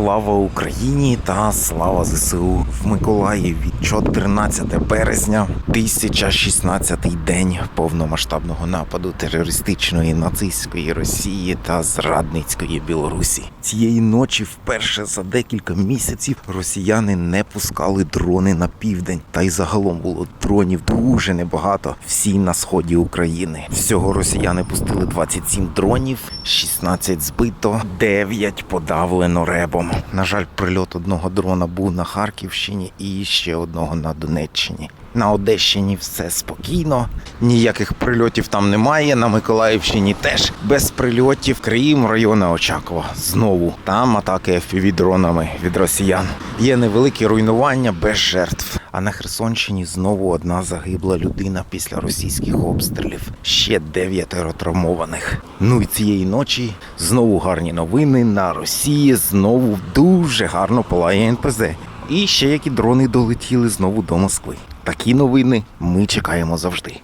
Слава Україні та слава ЗСУ в Миколаєві 14 березня, 1016 день повномасштабного нападу терористичної нацистської Росії та зрадницької Білорусі. Цієї ночі, вперше за декілька місяців, росіяни не пускали дрони на південь, та й загалом було дронів дуже небагато всі на сході України. Всього росіяни пустили 27 дронів, 16 збито, 9 подавлено ребом. На жаль, прильот одного дрона був на Харківщині і ще одного на Донеччині. На Одещині все спокійно, ніяких прильотів там немає. На Миколаївщині теж без прильотів, крім району Очакова. Знову там атаки fpv дронами від росіян. Є невеликі руйнування без жертв. А на Херсонщині знову одна загибла людина після російських обстрілів. Ще дев'ятеро травмованих. Ну і цієї ночі знову гарні новини. На Росії знову дуже гарно палає НПЗ. І ще які дрони долетіли знову до Москви. Такі новини ми чекаємо завжди.